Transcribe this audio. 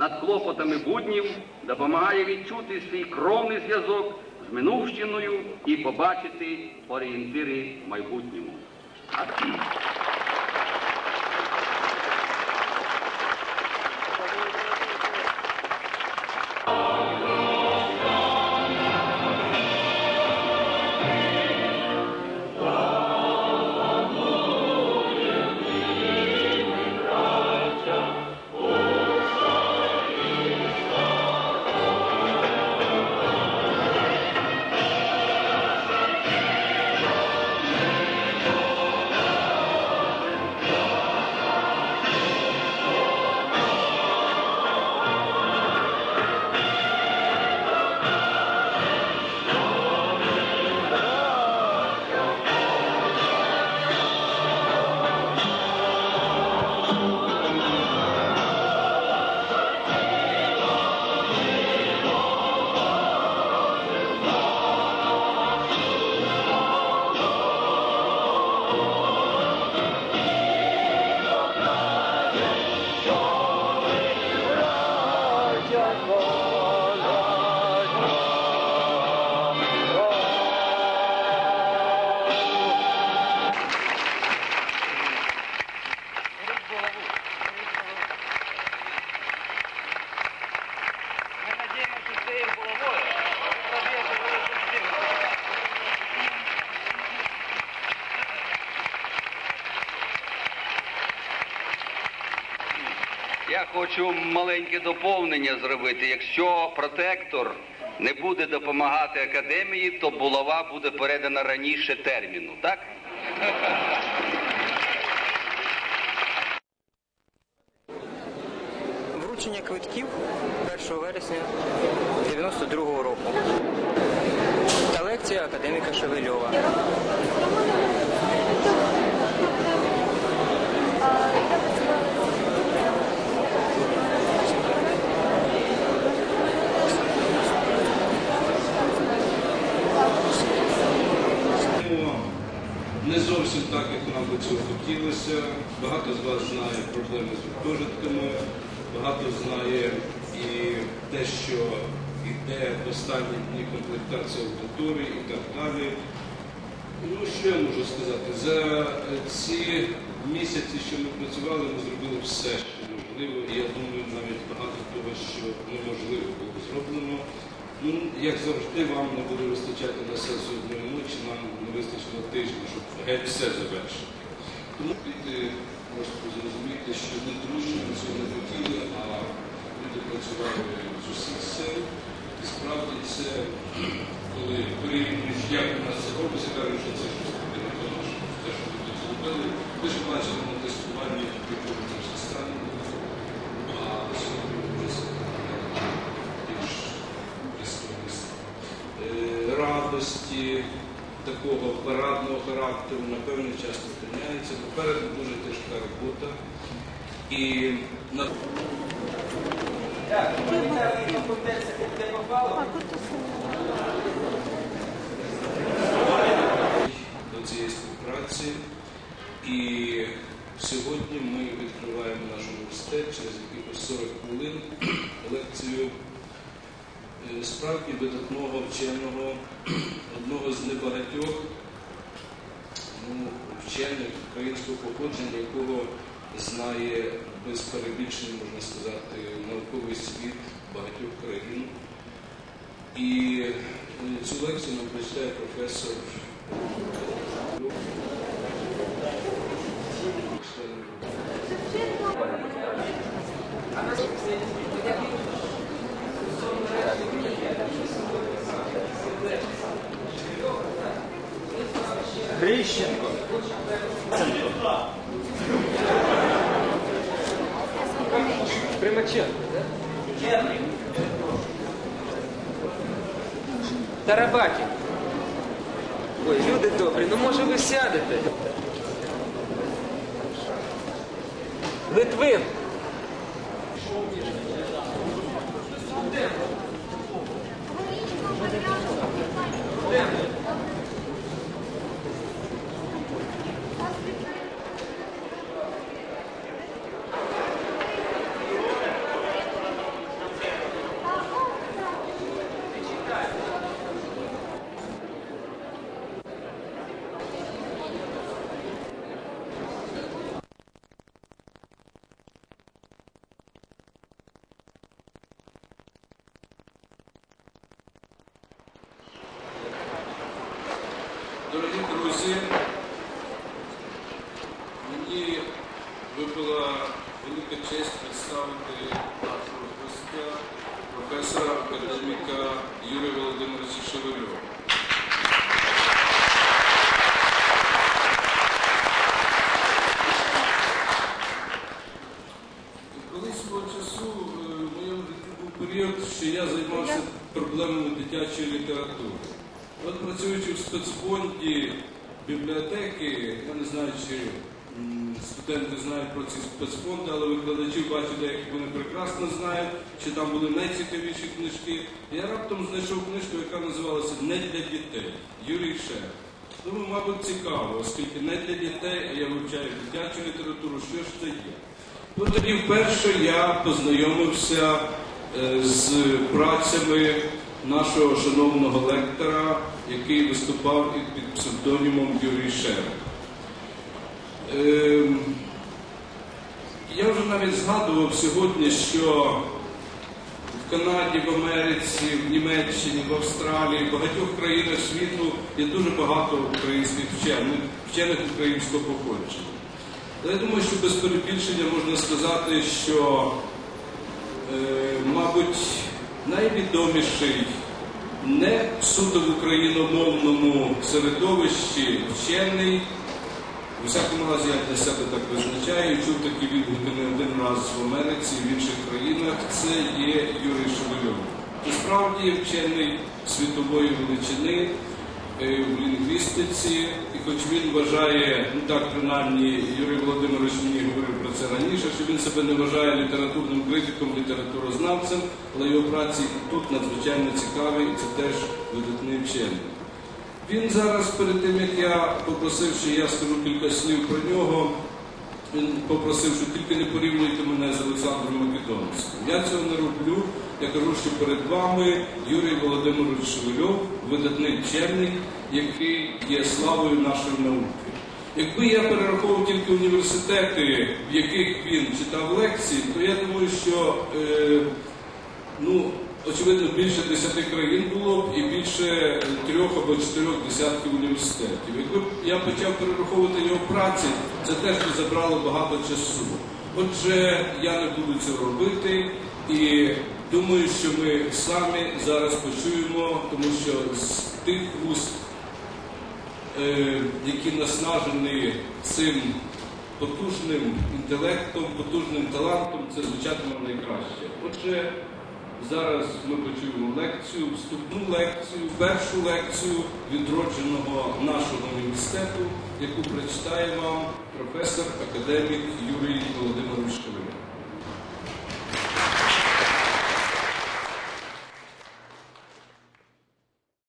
над клопотами буднів допомагає відчути свій кровний зв'язок з минувщиною і побачити орієнтири в майбутньому. Хочу маленьке доповнення зробити. Якщо протектор не буде допомагати академії, то булава буде передана раніше терміну, так? Вручення квитків 1 вересня 92-го року. Та лекція академіка Шевельова. Не зовсім так, як нам би цього хотілося. Багато з вас знає проблеми з гуртожитками, багато знає і те, що йде в останні дні комплектація аудиторії і так далі. Ну, що я можу сказати? За е, ці місяці, що ми працювали, ми зробили все, що можливо. І я думаю, навіть багато того, що неможливо було зроблено. Ну, як завжди, вам не буде вистачати на сесію одної ночі, нам не вистачило тижня, щоб геть все завершити. Тому просто зрозуміти, що не ми цього не хотіли, а люди працювали з усіх сил. І справді це, коли порівнюєш, як у нас це робиться, кажуть, що це щось таке тому, що те, що тут зробили. Ви ж бачили на тестуванні, як робиться все стане. А сьогодні вже більш пристойність. Е, радості, такого парадного характеру, на певний час зупиняється. Попереду дуже тяжка робота. І на до цієї співпраці. І сьогодні ми відкриваємо наш університет через якихось 40 хвилин лекцію справді видатного вченого, одного з небагатьох ну, вчених українського походження, якого знає без перебільшення, можна сказати, науковий світ багатьох країн. І е, цю лекцію нам прочитає професор. Грищенко. Примаченко, да? Тарабакін. Ой, люди добрі, ну може ви сядете. Литвин. Литвин. Гостя, професора академіка Юрія Володимировича Шевельова. Колись свого часу е, в моєму був період, що я займався проблемами дитячої літератури. От працюючи в спецфонді бібліотеки, я не знаю, чи студенти знають про ці спецфонди, але викладачі бачу, деякі вони прекрасно знають, що там були найцікавіші книжки. Я раптом знайшов книжку, яка називалася Не для дітей Юрій Шер. Думаю, мабуть, цікаво, оскільки не для дітей, а я вивчаю дитячу літературу, що ж це є. Ну, тоді вперше я познайомився е, з працями нашого шановного лектора, який виступав під псевдонімом Юрій Шер. Навіть згадував сьогодні, що в Канаді, в Америці, в Німеччині, в Австралії, в багатьох країнах світу є дуже багато українських вчених, вчених українського походження. Але я думаю, що без перебільшення можна сказати, що, е, мабуть, найвідоміший не суто в україномовному середовищі вчений, у всякому разі я для себе так визначаю, чув такі відгуки не один раз в Америці в інших країнах, це є Юрій Шевельов. Це справді вчений світової величини е, в лінгвістиці, і хоч він вважає, ну так принаймні Юрій Володимирович мені говорив про це раніше, що він себе не вважає літературним критиком, літературознавцем, але його праці тут надзвичайно цікаві, і це теж видатний вчений. Він зараз, перед тим як я попросив, що я скажу кілька слів про нього, він попросив, що тільки не порівнюйте мене з Олександром Македонським. Я цього не роблю. Я кажу, що перед вами Юрій Володимирович Шевельов, видатний вчений, який є славою нашої науки. Якби я перераховував тільки університети, в яких він читав лекції, то я думаю, що е, ну, очевидно, більше десяти країн було б і більше трьох або чотирьох десятків університетів. Якби я почав перераховувати його праці, це теж забрало багато часу. Отже, я не буду цього робити і думаю, що ми самі зараз почуємо, тому що з тих вуст, е, які наснажені цим потужним інтелектом, потужним талантом, це звучатиме найкраще. Отже, зараз ми почуємо лекцію, вступну лекцію, першу лекцію відродженого нашого університету, яку прочитає вам професор академік Юрій Володимирович Шевельов.